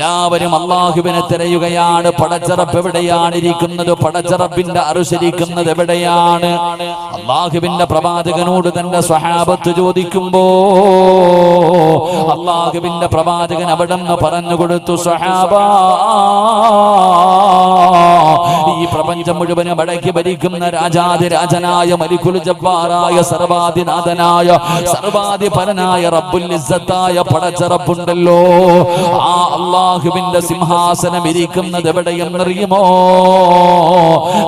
എല്ലാവരും അള്ളാഹുവിനെ തിരയുകയാണ്. പടച്ചറപ്പ് എവിടെയാണ് ഇരിക്കുന്നത്? പടച്ചറപ്പിന്റെ അറുശരിക്കുന്നത് എവിടെയാണ്? അള്ളാഹുവിന്റെ പ്രവാചകനോട് തന്റെ സ്വഹാബത്ത് ചോദിക്കുമ്പോ അള്ളാഹുവിന്റെ പ്രവാചകൻ അവിടെ നിന്ന് പറഞ്ഞു കൊടുത്തു സ്വഹാബ ഈ പ്രപഞ്ചം മുഴുവനും അടക്കി ഭരിക്കുന്ന രാജാതിരാജനായ മലിക്കുൽ ജബ്ബാറായ സർവാധിനാഥനായ സർവാധിപരനായ റബ്ബുൽ ഇസ്സത്തായ പടച്ചറപ്പുണ്ടല്ലോ. ആ അള്ളാഹുവിന്റെ സിംഹാസനം ഇരിക്കുന്നത് എവിടെയെന്നറിയുമോ?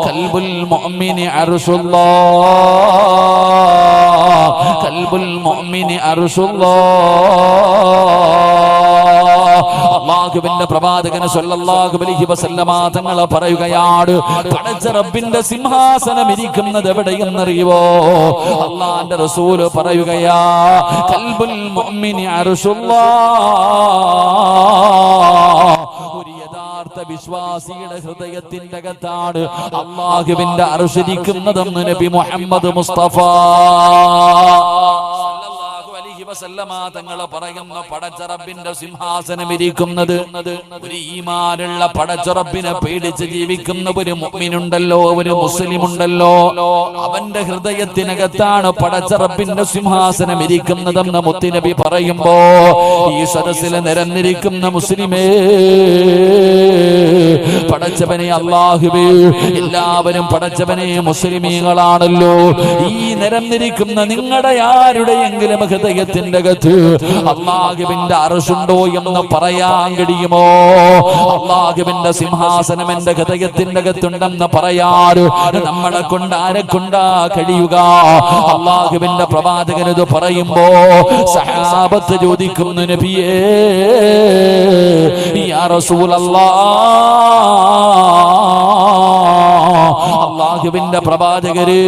കൽബുൽ മുഅ്മിനി അർശുല്ലാ കൽബുൽ മുഅ്മിനി അർശുല്ലാ അള്ളാഹുവിന്റെ പ്രവാചകന് സല്ലല്ലാഹു അലൈഹി വസല്ലമ തങ്ങൾ പറയുകയാണ് പടച്ച റബ്ബിന്റെ സിംഹാസനം ഇരിക്കുന്നത് എവിടെയെന്നറിയോ അള്ളാന്റെ റസൂൽ പറയുകയാ കൽബുൽ മുഅ്മിനി അർശുല്ലാ ഒരു യഥാർത്ഥ വിശ്വാസിയുടെ ഹൃദയത്തിന്റെ അകത്താണ് അള്ളാഹുവിന്റെ അർശിരിക്കുന്നതെന്ന് നബി മുഹമ്മദ് മുസ്തഫ. വസല്ലമ തങ്ങൾ പറയുന്ന പടച്ചറബിന്റെ സിംഹാസനം ഇരിക്കുന്നത് ഒരു ഈമാനുള്ള പടച്ചറബിനെ പേടിച്ച് ജീവിക്കുന്ന ഒരു മുഅ്മിനുണ്ടല്ലോ ഒരു മുസ്ലിം ഉണ്ടല്ലോ അവന്റെ ഹൃദയത്തിനകത്താണ് പടച്ചറബിന്റെ സിംഹാസനം ഇരിക്കുന്നതെന്ന് മുത്തിനബി പറയുമ്പോ ഈ സദസ്സിൽ നിരന്നിരിക്കുന്ന മുസ്ലിമേ പടച്ചവനെ അള്ളാഹുബേ എല്ലാവരും പടച്ചവനെ മുസ്ലിമീങ്ങളാണല്ലോ. ഈ നിരന്നിരിക്കുന്ന നിങ്ങളുടെ ആരുടെയെങ്കിലും ഹൃദയത്തിന്റെ അകത്ത് അള്ളാഹുവിന്റെ അറസുണ്ടോ എന്ന് പറയാൻ കഴിയുമോ? അള്ളാഹുവിന്റെ സിംഹാസനം എന്റെ ഹൃദയത്തിന്റെ അകത്തുണ്ടെന്ന് പറയാറ് നമ്മളെ കൊണ്ട് ആരെ കൊണ്ടാ കഴിയുക? അള്ളാഹുവിന്റെ പ്രവാചകൻ ഇത് പറയുമ്പോ സഹാബത്ത് ചോദിക്കുന്നു നബിയേ യാ റസൂലല്ലാ അള്ളാഹുവിന്റെ പ്രവാചകര്.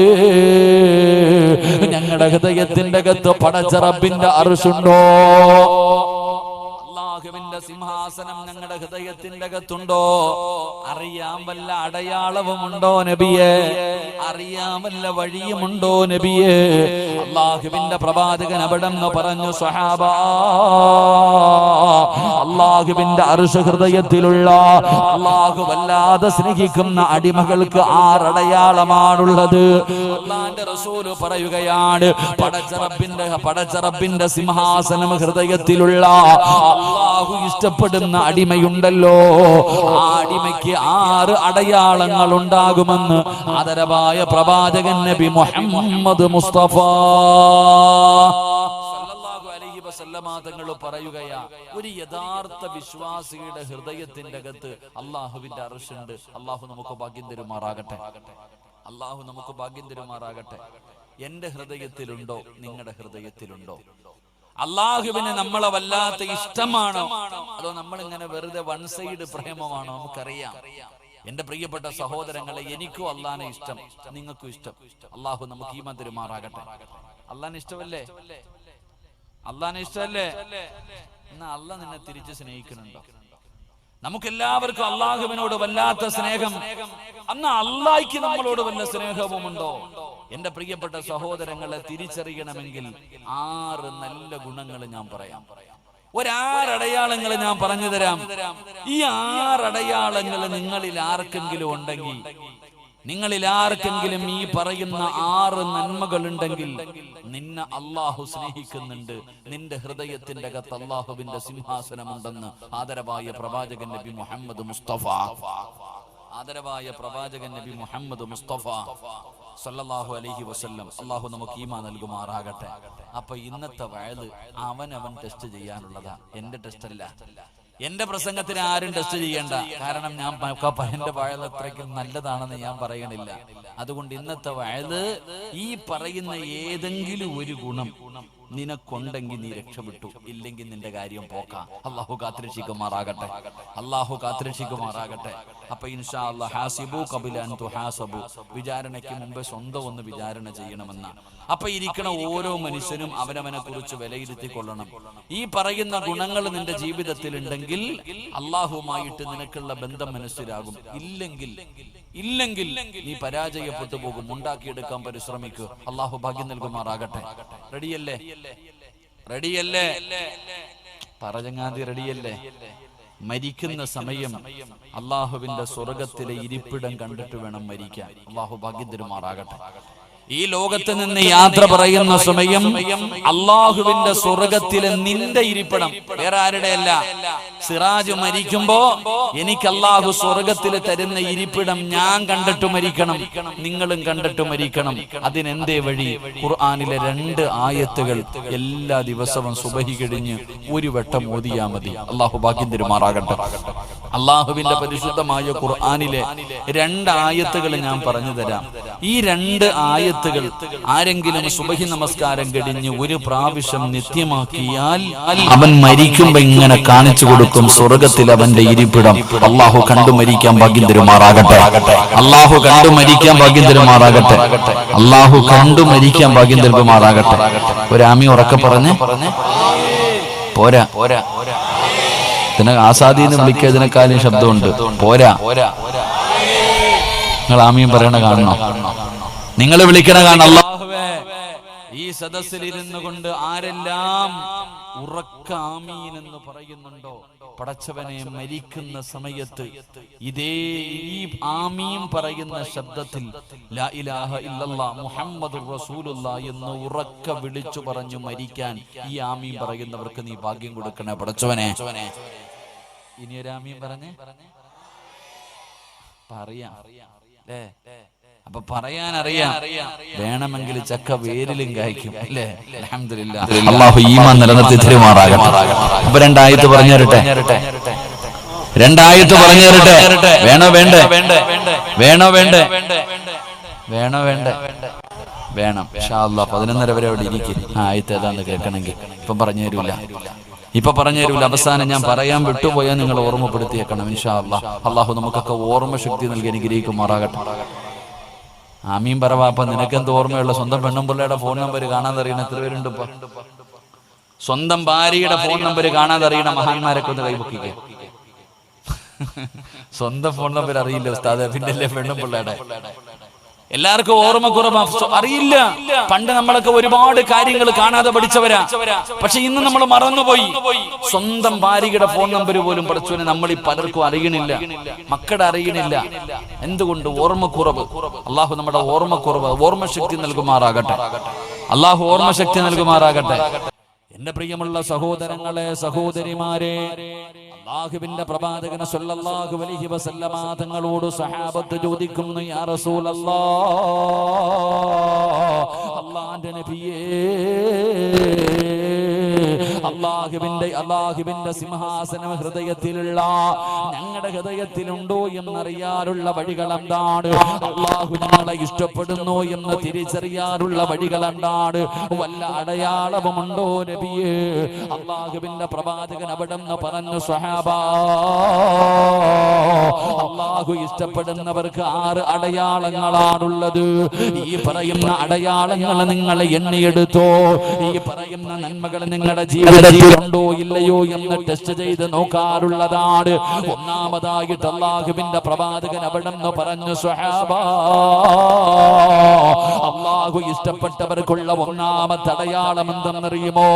ഞങ്ങളുടെ ഹൃദയത്തിന്റെ അകത്ത് പടച്ചറബിന്റെ അറുഷുണ്ടോ അള്ളാഹുവിന്റെ സിംഹാസനം ഞങ്ങളുടെ ഹൃദയത്തിന്റെ അകത്തുണ്ടോ അറിയാൻ വല്ല അടയാളവുമുണ്ടോ നബിയെ? അറിയാൻ വല്ല വഴിയുമുണ്ടോ നബിയെ? അള്ളാഹുവിന്റെ പ്രവാചകൻ അവിടെ നിന്ന് പറഞ്ഞു സഹാബ അള്ളാഹുവിന്റെ അർഷ ഹൃദയത്തിലുള്ള അള്ളാഹു വല്ലാതെ സ്നേഹിക്കുന്ന അടിമകൾക്ക് ആറടയാളമാണുള്ളത്. പറയുകയാണ് പടച്ചറപ്പിന്റെ പടച്ചറപ്പിന്റെ സിംഹാസനം ഹൃദയത്തിലുള്ള അള്ളാഹു ഇഷ്ടപ്പെടുന്ന അടിമയുണ്ടല്ലോ. ആ അടിമയ്ക്ക് ആറ് അടയാളങ്ങൾ ഉണ്ടാകുമെന്ന് ആദരവായ പ്രവാചകൻ നബി മുഹമ്മദ് മുസ്തഫ. തങ്ങൾ ഒരു യഥാർത്ഥ വിശ്വാസിയുടെ ഹൃദയത്തിന്റെ അകത്ത് അള്ളാഹുവിന്റെ അറിവുണ്ട് അള്ളാഹു നമുക്ക് ഭാഗ്യം തരുമാറാകട്ടെ. അള്ളാഹു നമുക്ക് ഭാഗ്യം തരുമാറാകട്ടെ. എന്റെ ഹൃദയത്തിലുണ്ടോ? നിങ്ങളുടെ ഹൃദയത്തിലുണ്ടോ? അള്ളാഹുവിന് നമ്മളെ വല്ലാത്ത ഇഷ്ടമാണോ? അതോ നമ്മൾ ഇങ്ങനെ വെറുതെ വൺ സൈഡ് പ്രേമമാണോ? നമുക്കറിയാം. എന്റെ പ്രിയപ്പെട്ട സഹോദരങ്ങളെ എനിക്കും അള്ളാഹിനെ ഇഷ്ടം. നിങ്ങൾക്കും ഇഷ്ടം. അള്ളാഹു നമുക്ക് ഈ മന്ദിരമാറാകട്ടെ അള്ളാഹിന് ഇഷ്ടമല്ലേ? അള്ളാഹിന് ഇഷ്ടമല്ലേ? എന്നാ അള്ള നിന്നെ തിരിച്ച് സ്നേഹിക്കുന്നുണ്ടോ? നമുക്ക് എല്ലാവർക്കും അള്ളാഹുവിനോട് വല്ലാത്ത സ്നേഹം. അന്ന് അള്ളാഹിക്ക് നമ്മളോട് വല്ല സ്നേഹവുമുണ്ടോ? എന്റെ പ്രിയപ്പെട്ട സഹോദരങ്ങളെ തിരിച്ചറിയണമെങ്കിൽ ആറ് നല്ല ഗുണങ്ങൾ ഞാൻ പറയാം. ഒരാറടയാളങ്ങൾ ഞാൻ പറഞ്ഞു തരാം. ഈ ആറടയാളങ്ങൾ നിങ്ങളിൽ ആർക്കെങ്കിലും ഉണ്ടെങ്കിൽ നിങ്ങളിൽ ആർക്കെങ്കിലും ഈ പറയുന്ന ആറ് നന്മകൾ ഉണ്ടെങ്കിൽ നിന്നെ അള്ളാഹു സ്നേഹിക്കുന്നുണ്ട്. നിന്റെ ഹൃദയത്തിന്റെ അകത്ത് അള്ളാഹുവിന്റെ സിംഹാസനമുണ്ടെന്ന് ആദരവായ പ്രവാചകൻ നബി മുഹമ്മദ് മുസ്തഫ. ആദരവായ പ്രവാചകൻ നബി മുഹമ്മദ് മുസ്തഫ സല്ലല്ലാഹു അലൈഹി വസല്ലം. അള്ളാഹു നമുക്ക് ഈമാ നൽകുമാറാകട്ടെ. അപ്പൊ ഇന്നത്തെ വയത് അവൻ ടെസ്റ്റ് ചെയ്യാനുള്ളതാ. എന്റെ ടെസ്റ്റ് അല്ല. എന്റെ പ്രസംഗത്തിന് ആരും ടെസ്റ്റ് ചെയ്യേണ്ട. കാരണം ഞാൻ എന്റെ വയത് അത്രയ്ക്കും നല്ലതാണെന്ന് ഞാൻ പറയണില്ല. അതുകൊണ്ട് ഇന്നത്തെ വയത് ഈ പറയുന്ന ഏതെങ്കിലും ഒരു ഗുണം. നിനക്കൊണ്ടെങ്കിൽ നീ രക്ഷപ്പെട്ടു. ഇല്ലെങ്കിൽ നിന്റെ കാര്യം പോക്കാം. അള്ളാഹു കാത്തിരക്ഷിക്കുമാറാകട്ടെ. അള്ളാഹു കാത്തിരക്ഷിക്കുമാറാകട്ടെ. അപ്പൊ ഇൻഷാ അല്ലാ ഹാസിബു കബില അൻ തുഹാസബു. വിചാരണയ്ക്ക് മുമ്പ് സ്വന്തം ഒന്ന് വിചാരണ ചെയ്യണമെന്ന. അപ്പൊ ഇരിക്കണ ഓരോ മനുഷ്യനും അവനവനെ കുറിച്ച് വിലയിരുത്തി കൊള്ളണം ഈ പറയുന്ന ഗുണങ്ങൾ നിന്റെ ജീവിതത്തിൽ ഉണ്ടെങ്കിൽ അള്ളാഹുമായിട്ട് നിനക്കുള്ള ബന്ധം മനസ്സിലാകും. ഇല്ലെങ്കിൽ ഇല്ലെങ്കിൽ നീ പരാജയപ്പെട്ടു പോകും. ഉണ്ടാക്കിയെടുക്കാൻ പരിശ്രമിക്കൂ. അള്ളാഹു ഭാഗ്യം നൽകുമാറാകട്ടെ. റെഡിയല്ലേ? റെഡിയല്ലേ? പറചങ്ങാതി റെഡിയല്ലേ? മരിക്കുന്ന സമയം അള്ളാഹുവിന്റെ സ്വർഗത്തിലെ ഇരിപ്പിടം കണ്ടിട്ട് വേണം മരിക്കാൻ. അള്ളാഹു ഭാഗ്യം തരുമാറാകട്ടെ. ഈ ലോകത്ത് നിന്ന് യാത്ര പറയുന്ന സമയം അള്ളാഹുവിന്റെ സ്വർഗത്തിലെ നിന്റെ ഇരിപ്പിടം. വേറെ ആരുടെ അല്ല സിറാജ് മരിക്കുമ്പോ എനിക്ക് അള്ളാഹു സ്വർഗത്തിൽ തരുന്ന ഇരിപ്പിടം ഞാൻ കണ്ടിട്ട് മരിക്കണം. നിങ്ങളും കണ്ടിട്ട് മരിക്കണം. അതിനെന്തേ വഴി? ഖുർആാനിലെ രണ്ട് ആയത്തുകൾ എല്ലാ ദിവസവും സുബഹി കഴിഞ്ഞ് ഒരു വട്ടം ഓതിയാ മതി. അള്ളാഹു ഭാഗ്യം തരുമാറാകട്ടെ. അള്ളാഹുവിന്റെ പരിശുദ്ധമായ ഖുർആാനിലെ രണ്ട് ആയത്തുകൾ ഞാൻ പറഞ്ഞു തരാം ഈ രണ്ട് ആയത്തുകൾ ആരെങ്കിലും സുബഹി നമസ്കാരം കഴിഞ്ഞ് ഒരു പ്രാവശ്യം നിത്യമാക്കിയാൽ അവൻ മരിക്കുമ്പോ ഇങ്ങനെ കാണിച്ചു കൊടുക്കും സ്വർഗത്തിൽ അവന്റെ ഇരിപ്പിടം. അള്ളാഹു കണ്ടു മരിക്കാൻ ഭാഗ്യം തരുമാറാകട്ടെ. അള്ളാഹു കണ്ടു മരിക്കാൻ ഭാഗ്യം തരുമാറാകട്ടെ. അള്ളാഹു കണ്ടു മരിക്കാൻ ഭാഗ്യം തരുമാറാകട്ടെ. ഒരാമി ഉറക്കെ പറഞ്ഞ്. പോരാ. പോരാ. ഇതിനെ ആസാദീന്ന് വിളിക്കുന്നതിനേക്കാളും ശബ്ദമുണ്ട്. പോരാ. നിങ്ങൾ ആമിയും പറയണ കാണണം? നിങ്ങൾ വിളിക്കണ കാണല്ല ഈ സദസ്സിൽ ഇരുന്നു കൊണ്ട് ആരെല്ലാം ഉറക്ക ആമീൻ എന്ന് പറയുന്നുണ്ടോ? പടച്ചവനെ മരിക്കുന്ന സമയത്ത് ഇതേ ഈ ആമീൻ പറയുന്ന ശബ്ദത്തിൽ ലാ ഇലാഹ ഇല്ലല്ലാ മുഹമ്മദുർ റസൂലുള്ള എന്ന് ഉറക്ക വിളിച്ചു പറഞ്ഞു മരിക്കാൻ ഈ ആമീൻ പറയുന്നവർക്ക് നീ ഭാഗ്യം കൊടുക്കണേ പടച്ചവനെ. ഇനി ഒരു ആമീൻ പറഞ്ഞേ? പറയാം. അപ്പൊ പറയാൻ അറിയാം വേണമെങ്കിൽ ചക്ക വേരിലും കായ്ക്കും. അല്ലേ ഈമാൻ അപ്പൊ രണ്ടായത്ത് പറഞ്ഞു തരട്ടെ രണ്ടായത്ത് പറഞ്ഞു തരട്ടെ വേണോ വേണ്ടേ? വേണോ വേണ്ടേ? വേണോ വേണ്ടേ? വേണം. പതിനൊന്നര വരെ അവിടെ ഇരിക്കും. ആ ആയത്ത് കേൾക്കണമെങ്കിൽ. ഇപ്പൊ പറഞ്ഞു തരൂല ഇപ്പൊ പറഞ്ഞു തരൂല അവസാനം ഞാൻ പറയാൻ വിട്ടുപോയാൽ നിങ്ങൾ ഓർമ്മപ്പെടുത്തിയേക്കണം ഇൻഷാ അള്ളാഹ് അള്ളാഹു നമുക്കൊക്കെ ഓർമ്മ ശക്തി നൽകി അനുഗ്രഹിക്കുമാറാകട്ടെ. ആമീൻ പറവാപ്പ നിനക്കെന്ത് ഓർമ്മയുള്ള? സ്വന്തം പെണ്ണും പിള്ളയുടെ ഫോൺ നമ്പർ കാണാൻ അറിയണ എത്ര പേരുണ്ട് സ്വന്തം ഭാര്യയുടെ ഫോൺ നമ്പർ കാണാതെ അറിയണ മഹാന്മാരൊക്കെ ഒന്ന് കൈപൊക്കിക്ക. സ്വന്തം ഫോൺ നമ്പർ അറിയില്ല ഉസ്താദ്. പിന്നെ പെണ്ണും പിള്ളയുടെ എല്ലാവർക്കും ഓർമ്മ കുറവ്. അറിയില്ല. പണ്ട് നമ്മളൊക്കെ ഒരുപാട് കാര്യങ്ങൾ കാണാതെ പഠിച്ചവരാ. പക്ഷെ ഇന്ന് നമ്മൾ മറന്നുപോയി. സ്വന്തം ഭാര്യയുടെ ഫോൺ നമ്പർ പോലും പഠിച്ചവനെ നമ്മൾ ഈ പലർക്കും അറിയണില്ല. മക്കളെ അറിയണില്ല. എന്തുകൊണ്ട്? ഓർമ്മക്കുറവ് അള്ളാഹു നമ്മുടെ ഓർമ്മക്കുറവ് ഓർമ്മശക്തി നൽകുമാറാകട്ടെ. അള്ളാഹു ഓർമ്മശക്തി നൽകുമാറാകട്ടെ. എന്റെ പ്രിയമുള്ള സഹോദരങ്ങളെ സഹോദരിമാരെ അള്ളാഹുവിന്റെ പ്രവാചകന സല്ലല്ലാഹു അലൈഹി വസല്ലമ തങ്ങളോട് സഹാബത്ത് ചോദിക്കുന്നു യാ റസൂലല്ലാ അള്ളാന്റെ നബിയേ അള്ളാഹുവിന്റെ അള്ളാഹുവിന്റെ സിംഹാസനം ഹൃദയത്തിലുള്ള ഞങ്ങളുടെ ഹൃദയത്തിലുണ്ടോ എന്നറിയാനുള്ള വഴികൾ എന്താണ്? അള്ളാഹു ഞങ്ങളെ ഇഷ്ടപ്പെടുന്നു എന്ന് തിരിച്ചറിയാനുള്ള വഴികൾ എന്താണ്? വല്ല അടയാളവുമുണ്ടോ നബിയേ? അള്ളാഹുവിന്റെ പ്രവാചകൻ അവിടെ നിന്ന് പറഞ്ഞു സഹാബ അള്ളാഹു ഇഷ്ടപ്പെടുന്നവർക്ക് ആറ് അടയാളങ്ങളാണുള്ളത്. ഈ പറയുന്ന അടയാളങ്ങൾ നിങ്ങൾ എണ്ണിയെടുത്തോ. ഈ പറയുന്ന നന്മകൾ നിങ്ങളുടെ ജീവിതത്തിലുണ്ടോ ഇല്ലയോ എന്ന് ടെസ്റ്റ് ചെയ്ത് നോക്കാറുള്ളതാണ്. ഒന്നാമതായിട്ട് അള്ളാഹുവിന്റെ പ്രവാചകൻ അവിടെ നിന്ന് പറഞ്ഞു സ്വഹാബ അള്ളാഹു ഇഷ്ടപ്പെട്ടവർക്കുള്ള ഒന്നാമത്തെ അടയാളം എന്തെന്നറിയുമോ?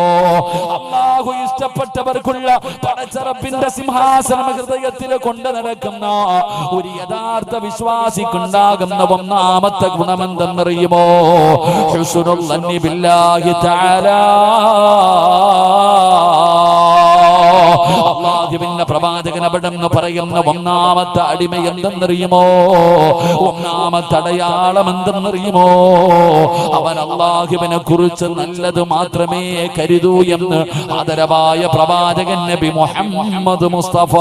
അള്ളാഹു ഇഷ്ടപ്പെട്ടവർക്കുള്ള പടച്ചറപ്പിന്റെ സിംഹാസനം ഹൃദയത്തിൽ കൊണ്ട് നടക്കുന്ന ഒരു യഥാർത്ഥ വിശ്വാസിക്കുണ്ടാകുന്ന ഒന്നാമത്തെ ഗുണമെന്തെന്നറിയുമോ ഹുസ്നുൽ ബില്ലാഹി തആല അള്ളാഹുവിന്റെ പ്രവാചകൻ അവിടെ നിന്ന് പറയുന്ന ഒന്നാമത്തെ അടിമ എന്തെന്നറിയുമോ? ഒന്നാമത്തെ അടയാളം എന്തെന്നറിയുമോ അവൻ അള്ളാഹുവിനെ കുറിച്ച് നല്ലത് മാത്രമേ കരുതൂ എന്ന് ആദരവായ പ്രവാചകൻ നബി മുഹമ്മദ് മുസ്തഫ.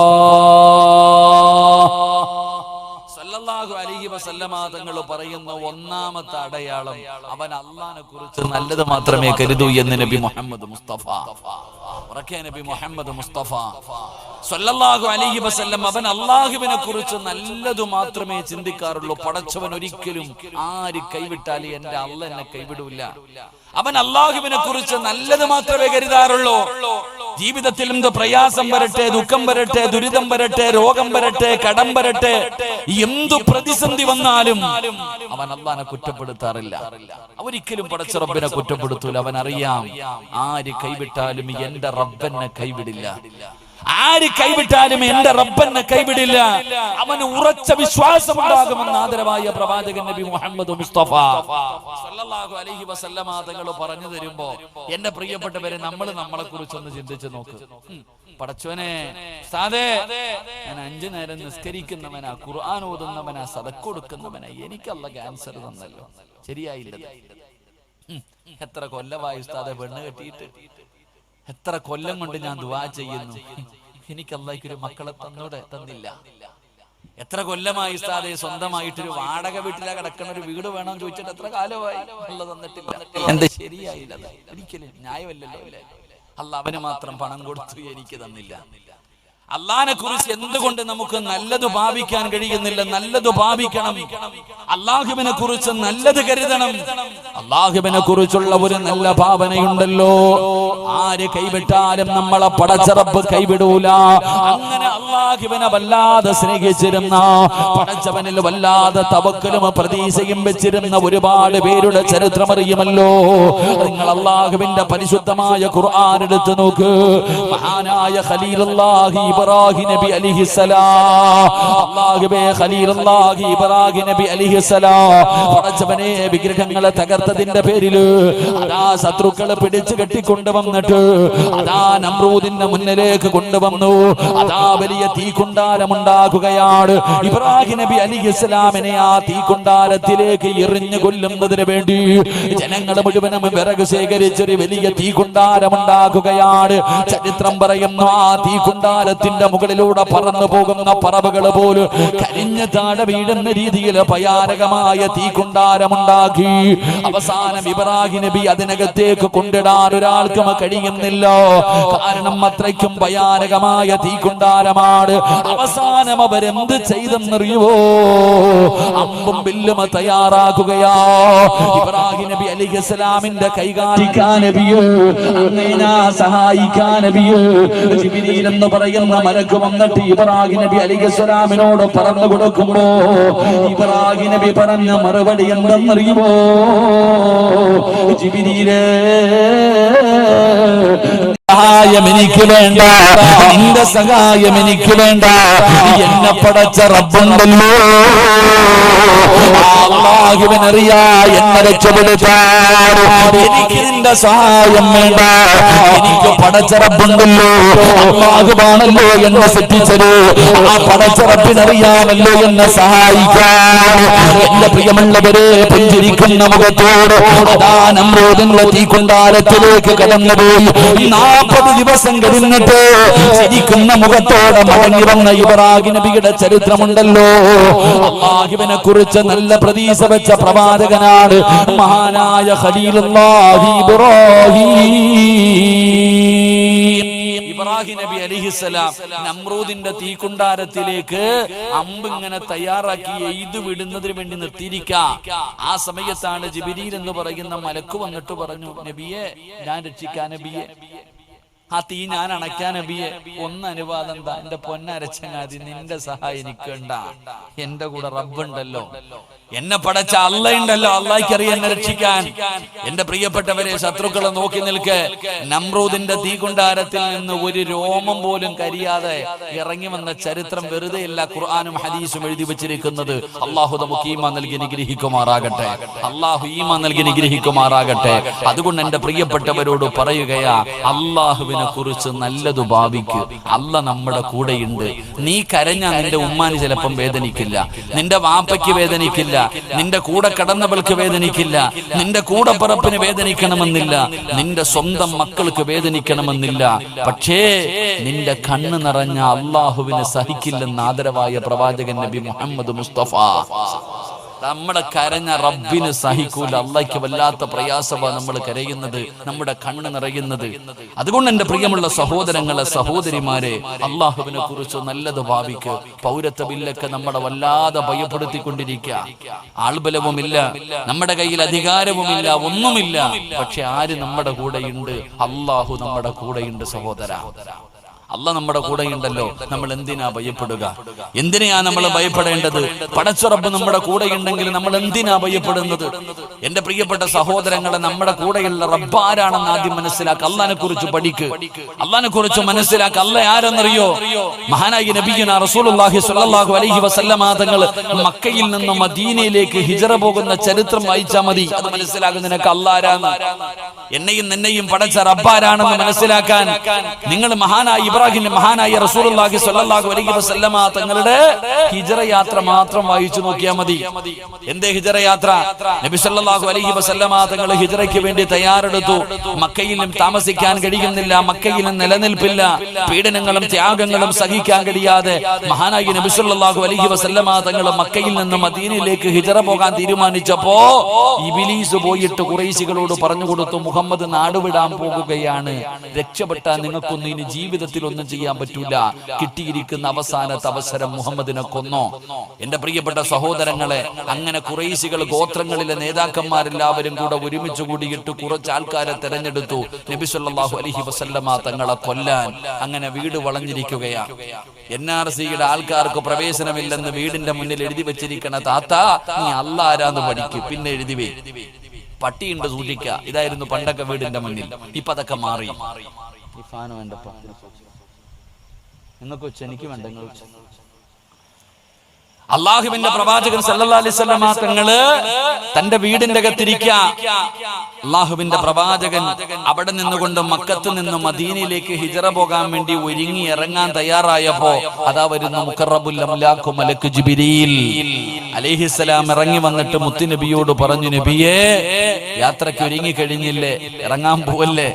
സല്ലല്ലാഹു അലൈഹി വസല്ലമ തങ്ങൾ പറയുന്ന ഒന്നാമത്തെ അടയാളം അവൻ അള്ളാഹിനെ കുറിച്ച് നല്ലത് മാത്രമേ കരുതൂ എന്ന് നബി മുഹമ്മദ് മുസ്തഫ. ഉറക്കെ നബി മുഹമ്മദ് മുസ്തഫ. സല്ലല്ലാഹു അലൈഹി വസല്ലം അവൻ അല്ലാഹുവിനെ കുറിച്ച് നല്ലത് മാത്രമേ ചിന്തിക്കാറുള്ളൂ. പടച്ചവൻ ഒരിക്കലും ആര് കൈവിട്ടാലും എന്റെ അല്ല എന്നെ കൈവിടൂല. അവൻ അള്ളാഹുവിനെ കുറിച്ച് നല്ലത് മാത്രമേ കരുതാറുള്ളൂ. ജീവിതത്തിൽ എന്ത് പ്രയാസം വരട്ടെ ദുഃഖം വരട്ടെ ദുരിതം വരട്ടെ രോഗം വരട്ടെ കടം വരട്ടെ എന്തു പ്രതിസന്ധി വന്നാലും അവൻ അള്ളാനെ കുറ്റപ്പെടുത്താറില്ല. ഒരിക്കലും റബ്ബിനെ കുറ്റപ്പെടുത്തൂല. അവൻ അറിയാം ആര് കൈവിട്ടാലും എന്റെ റബ്ബനെ കൈവിടില്ല. ആര് കൈവിട്ടാലും എന്റെ റബ്ബനെ കൈവിടില്ല. അവന് ഉറച്ച വിശ്വാസം ഉണ്ടാകുമെന്ന് ആദരവായ പ്രവാചകൻ നബി മുഹമ്മദ് മുസ്തഫ. സല്ലല്ലാഹു അലൈഹി വസല്ലമ തങ്ങൾ പറഞ്ഞു തരുമ്പോ എന്റെ പ്രിയപ്പെട്ടവരെ നമ്മൾ നമ്മളെ കുറിച്ചൊന്ന് ചിന്തിച്ചു നോക്ക്. പടച്ചോനെ സാധേ ഞാൻ അഞ്ചു നേരം നിസ്കരിക്കുന്നവനാ ഖുർആൻ ഓതുന്നവനാ സദഖ കൊടുക്കുന്നവനാ. എനിക്കല്ല ക്യാൻസർ തന്നല്ലോ. ശരിയായില്ല എത്ര കൊല്ലമായി ഉസ്താദെ പെണ്ണ് കെട്ടിയിട്ട്. എത്ര കൊല്ലം കൊണ്ട് ഞാൻ ദുവാ ചെയ്യുന്നു? എനിക്ക് അള്ളാഹിക്കൊരു മക്കളെ തന്നോടെ? തന്നില്ല. എത്ര കൊല്ലമായി ഉസ്താദെ സ്വന്തമായിട്ടൊരു വാടക വീട്ടിലെ കിടക്കുന്ന ഒരു വീട് വേണം ചോദിച്ചിട്ട് എത്ര കാലമായി? അല്ല തന്നിട്ടില്ല. എന്താ ശരിയായില്ല. ഒരിക്കലും ന്യായമല്ലല്ലോ അല്ല? അവന് മാത്രം പണം കൊടുത്തു എനിക്ക് തന്നില്ല. അള്ളാനെ കുറിച്ച് എന്തുകൊണ്ട് നമുക്ക് നല്ലത് ഭാവിക്കാൻ കഴിയുന്നില്ല? നല്ലത് ഭാവിക്കണം. അള്ളാഹുവിനെ കുറിച്ച് നല്ലത് കരുതണം. അള്ളാഹുവിനെ കുറിച്ചുള്ള ഒരു നല്ല ഭാവനയുണ്ടല്ലോ. ആര് കൈവിട്ടാലും നമ്മളെ പടച്ചറപ്പ് കൈവിടൂല. അങ്ങനെ അള്ളാഹുവിനെ വല്ലാതെ സ്നേഹിച്ചിരുന്ന പടച്ചവനിൽ വല്ലാതെ തവക്കലും പ്രതീക്ഷയും വെച്ചിരുന്ന ഒരുപാട് പേരുടെ ചരിത്രം അറിയുമല്ലോ. നിങ്ങൾ അള്ളാഹുവിന്റെ പരിശുദ്ധമായ ഖുർആൻ എടുത്തു നോക്ക്. മഹാനായ ഖലീലുല്ലാഹി ഇബ്രാഹിം നബി അലിഹിസലാം അള്ളാഹുബേ ഖലീലുല്ലാഹി ഇബ്രാഹിം നബി അലിഹിസലാം പടച്ചവനെ വിഗ്രഹങ്ങളെ തകർത്തതിന്റെ പേരിൽ അതാ ശത്രുക്കളെ പിടിച്ചു കെട്ടിക്കൊണ്ടുവന്നിട്ട് അതാ നമ്രൂദിന്റെ മുന്നിലേക്ക് കൊണ്ടുവന്നു. അതാ വലിയ തീക്കുണ്ടാരമുണ്ടാക്കുകയാണ്. ഇബ്രാഹിം നബി അലി ഇസ്ലാമിനെ ആ തീക്കുണ്ടാരത്തിലേക്ക് എറിഞ്ഞു കൊല്ലുന്നതിന് വേണ്ടി ജനങ്ങൾ മുഴുവനും വിറക് ശേഖരിച്ചൊരു വലിയ തീക്കുണ്ടാരമുണ്ടാക്കുകയാണ്. ചരിത്രം പറയുന്നു ആ തീക്കുണ്ടാരത്തിന്റെ മുകളിലൂടെ പറന്നു പോകുന്ന പറവുകൾ പോലും കരിഞ്ഞ താഴെ വീഴുന്ന രീതിയിൽ ഭയാനകമായ തീക്കുണ്ടാരമുണ്ടാക്കി അവസാനം ഇബ്രാഹിം നബി അതിനകത്തേക്ക് കൊണ്ടിടാൻ ഒരാൾക്കും കഴിയുന്നില്ല. കാരണം അത്രയ്ക്കും ഭയാനകമായ തീക്കുണ്ടാരമാണ് അവസാനം അവരെന്ത് ചെയ്തെന്നറിയുവോ? അമ്പും ബില്ലും തയ്യാറാക്കുകയാ. ഇബ്രാഹിം നബി അലിഹിസ്സലാമിന്റെ ഇസ്ലാമിന്റെ കൈകാലിക്കാൻ നബിയോ? അങ്ങേനാ സഹായിക്കാൻ പറയുന്ന എന്ന് മലക്ക് വന്നിട്ട് ഇബ്രാഹിം നബി അലൈഹി ഇസ്ലാമിനോട് പറഞ്ഞു കൊടുക്കുമ്പോ ഇബ്രാഹിം നബി പറഞ്ഞ മറുപടി എന്തെന്നറിയുമോ? ജിബ്രീലേ സഹായം എനിക്ക് വേണ്ട. നിന്റെ സഹായം എനിക്ക് വേണ്ട എന്നെ പടച്ച റബ്ബുണ്ടല്ലോ. അറിയാ എന്നെ രക്ഷപ്പെടുത്താൻ. എനിക്ക് നിന്റെ സഹായം വേണ്ട. എനിക്ക് പടച്ച റബ്ബുണ്ടല്ലോ. അള്ളാഹുവാണല്ലോ എന്നെ സൃഷ്ടിച്ചത്. ആ പടച്ച റബ്ബിനറിയാമല്ലോ എന്നെ സഹായിക്കാൻ. എന്റെ പ്രിയമുള്ളവരെ പുഞ്ചിരിക്കുന്ന മുഖത്തോട് ദാനം രോഗങ്ങളെ തീ കൊണ്ടാരത്തിലേക്ക് കടന്നുപോയി നാൽപ്പത് ദിവസം കഴിഞ്ഞിട്ട് ചിരിക്കുന്ന മുഖത്തോടെ മടങ്ങി വന്ന ഇബ്രാഹിം നബിയുടെ ചരിത്രമുണ്ടല്ലോ. അള്ളാഹിബിനെ കുറിച്ച് നല്ല പ്രതീക്ഷ വെച്ച പ്രവാചകനാണ് മഹാനായ ഖലീലുല്ലാഹി ഇബ്രാഹിം. ഇബ്രാഹിം നബി അലിഹിസലാം നമ്രൂദിന്റെ തീക്കുണ്ടാരത്തിലേക്ക് അമ്പ് ഇങ്ങനെ തയ്യാറാക്കി എയ്ത് വിടുന്നതിന് വേണ്ടി നിർത്തിയിരിക്കാം. ആ സമയത്താണ് ജിബിരിയിൽ എന്ന് പറയുന്ന മലക്ക് വന്നിട്ട് പറഞ്ഞു നബിയെ ഞാൻ രക്ഷിക്കാൻ നബിയെ. ആ തീ ഞാൻ അണയ്ക്കാൻ അബിയെ ഒന്ന് അനുവാദം എന്താ എന്റെ പൊന്നരച്ചങ്ങാതി നിന്റെ സഹായം എനിക്കുണ്ട. എന്റെ കൂടെ റബ്ബുണ്ടല്ലോ. എന്നെ പടച്ച അള്ളയുണ്ടല്ലോ അള്ളാഹിക്കറിയാം എന്നെ രക്ഷിക്കാൻ. എന്റെ പ്രിയപ്പെട്ടവരെ ശത്രുക്കളെ നോക്കി നിൽക്ക്. നമ്രൂദിന്റെ തീകുണ്ടാരത്തിൽ നിന്ന് ഒരു രോമം പോലും കരിയാതെ ഇറങ്ങി വന്ന ചരിത്രം വെറുതെ ഇല്ല ഖുർആാനും ഹദീസും എഴുതി വെച്ചിരിക്കുന്നത്. അള്ളാഹു നമുക്ക് ഈമാ നൽകി നിഗ്രഹിക്കുമാറാകട്ടെ അള്ളാഹു ഈമാ നൽകി നിഗ്രഹിക്കുമാറാകട്ടെ അതുകൊണ്ട് എന്റെ പ്രിയപ്പെട്ടവരോട് പറയുകയാ അള്ളാഹുവിനെ കുറിച്ച് നല്ലത് ഭാവിക്ക്. അല്ല നമ്മുടെ കൂടെയുണ്ട്. നീ കരഞ്ഞാൽ നിന്റെ ഉമ്മാന് ചിലപ്പം വേദനിക്കില്ല. നിന്റെ വാപ്പയ്ക്ക് വേദനിക്കില്ല. നിന്റെ കൂടെ കടന്നവൾക്ക് വേദനിക്കില്ല. നിന്റെ കൂടെ പറപ്പിന് വേദനിക്കണമെന്നില്ല. നിന്റെ സ്വന്തം മക്കൾക്ക് വേദനിക്കണമെന്നില്ല. പക്ഷേ നിന്റെ കണ്ണ് നിറഞ്ഞ അള്ളാഹുവിനെ സഹിക്കില്ലെന്ന് ആദരവായ പ്രവാചകൻ നബി മുഹമ്മദ് മുസ്തഫ. നമ്മുടെ കരഞ്ഞ റബ്ബിന് സഹിക്കൂല. അള്ളയ്ക്ക് വല്ലാത്ത പ്രയാസമാണ് നമ്മൾ കരയുന്നത് നമ്മുടെ കണ്ണ് നിറയുന്നത്. അതുകൊണ്ട് എന്റെ പ്രിയമുള്ള സഹോദരങ്ങളെ സഹോദരിമാരെ അള്ളാഹുവിനെ കുറിച്ച് നല്ലത് ഭാവിക്ക്. പൗരത്വ ബില്ലൊക്കെ നമ്മളെ വല്ലാതെ ഭയപ്പെടുത്തിക്കൊണ്ടിരിക്കുക ആൾബലവുമില്ല നമ്മുടെ കയ്യിൽ അധികാരവുമില്ല ഒന്നുമില്ല. പക്ഷെ ആര് നമ്മുടെ കൂടെയുണ്ട്? അള്ളാഹു നമ്മുടെ കൂടെയുണ്ട് സഹോദര. അല്ല നമ്മുടെ കൂടെ ഉണ്ടല്ലോ നമ്മൾ എന്തിനാ ഭയപ്പെടുക? എന്തിനാ നമ്മൾ ഭയപ്പെടേണ്ടത്? പടച്ചുറപ്പ് നമ്മുടെ കൂടെ ഉണ്ടെങ്കിൽ നമ്മൾ എന്തിനാ ഭയപ്പെടുന്നത്? എന്റെ പ്രിയപ്പെട്ട സഹോദരങ്ങളെ നമ്മുടെ കൂടെയുള്ള റബ്ബാരാണെന്ന് ആദ്യം മനസ്സിലാക്കുക അള്ളഹാനെ കുറിച്ച് പഠിക്ക്. അള്ളഹാനെ കുറിച്ച് മനസ്സിലാക്കുക അല്ല ആരെന്നറിയോ? മഹാനായി നബിയുന റസൂലുള്ളാഹി സ്വല്ലല്ലാഹു അലൈഹി വസല്ലമ തങ്ങൾ മക്കയിൽ നിന്ന് മദീനയിലേക്ക് ഹിജറ പോകുന്ന ചരിത്രം വായിച്ചാൽ മതി. അത് മനസ്സിലാകും നിനക്ക് അല്ലാരാന്ന് എന്നെയും നിന്നെയും പടച്ച റബ്ബാരാണെന്ന് മനസ്സിലാക്കാൻ. നിങ്ങൾ മഹാനായ ഇബ്രാഹിം മഹാനായ റസൂലുള്ളാഹി സ്വല്ലല്ലാഹു അലൈഹി വസല്ലമ തങ്ങളുടെ ഹിജറ യാത്ര മാത്രം വായിച്ചു നോക്കിയാൽ മതി. എന്തേ ഹിജറ യാത്ര? നബി സല്ലാഹു അലൈഹി വസല്ലമ തങ്ങൾ ഹിജറയ്ക്ക് വേണ്ടി തയ്യാറെടുത്തു. മക്കയിലും താമസിക്കാൻ കഴിയുന്നില്ല മക്കയിലും നിലനിൽപ്പില്ല. പീഡനങ്ങളും ത്യാഗങ്ങളും സഹിക്കാൻ കഴിയാതെ മഹാനായി നബി സല്ലാഹു അലൈഹി വസല്ലമ തങ്ങൾ മക്കയിൽ നിന്ന് മദീനയിലേക്ക് ഹിജറ പോകാൻ തീരുമാനിച്ചപ്പോ ഇബിലീസ് പോയിട്ട് കുറേശികളോട് പറഞ്ഞു കൊടുത്തു മുഹമ്മദ് നാടുവിടാൻ പോകുകയാണ്. രക്ഷപ്പെട്ടാൽ നിങ്ങൾക്കൊന്നും ഇനി ജീവിതത്തിൽ ഒന്നും ചെയ്യാൻ പറ്റൂല. കിട്ടിയിരിക്കുന്ന അവസാനത്തെ അവസരം മുഹമ്മദിനെ കൊന്നോ. എന്റെ പ്രിയപ്പെട്ട സഹോദരങ്ങളെ അങ്ങനെ കുറേശികൾ ഗോത്രങ്ങളിലെ നേതാക്കന്മാരെല്ലാവരും കൂടെ ഒരുമിച്ച് കൂടിയിട്ട് കുറച്ച് ആൾക്കാരെ തെരഞ്ഞെടുത്തു. നബി സല്ലല്ലാഹു അലൈഹി വസല്ലമ തങ്ങളെ കൊല്ലാൻ അങ്ങനെ വീട് വളഞ്ഞിരിക്കുകയാണ് എൻ ആർ സിയുടെ ആൾക്കാർക്ക് പ്രവേശനമില്ലെന്ന് വീടിന്റെ മുന്നിൽ എഴുതി വെച്ചിരിക്കണ താത്ത നീ അല്ലാരാന്ന് പഠിക്കും. പിന്നെ എഴുതി എഴുതിവേ പട്ടിയുണ്ട് സൂക്ഷിക്ക. ഇതായിരുന്നു പണ്ടൊക്കെ വീടിന്റെ മുന്നിൽ. ഇപ്പൊ അതൊക്കെ മാറി ഈ നിങ്ങൾക്ക് വെച്ച് എനിക്ക് വേണ്ട അള്ളാഹുവിന്റെ പ്രവാചകൻ സല്ലല്ലാഹു അലൈഹി തങ്ങൾ തന്റെ വീടിന്റെ അകത്തിരിക്ക. അള്ളാഹുവിന്റെ പ്രവാചകൻ അവിടെ നിന്നുകൊണ്ട് മക്കത്ത് നിന്ന് മദീനയിലേക്ക് ഹിജറ പോകാൻ വേണ്ടി ഒരുങ്ങി ഇറങ്ങാൻ തയ്യാറായപ്പോ അതാ വരുന്ന മുഖറബുൽ അംലാഖു മലക്ക് അലൈഹിസ്സലാം ഇറങ്ങി വന്നിട്ട് മുത്തുനബിയോട് പറഞ്ഞു നബിയേ യാത്രയ്ക്ക് ഒരുങ്ങി കഴിഞ്ഞില്ലേ? ഇറങ്ങാൻ പോവല്ലേ?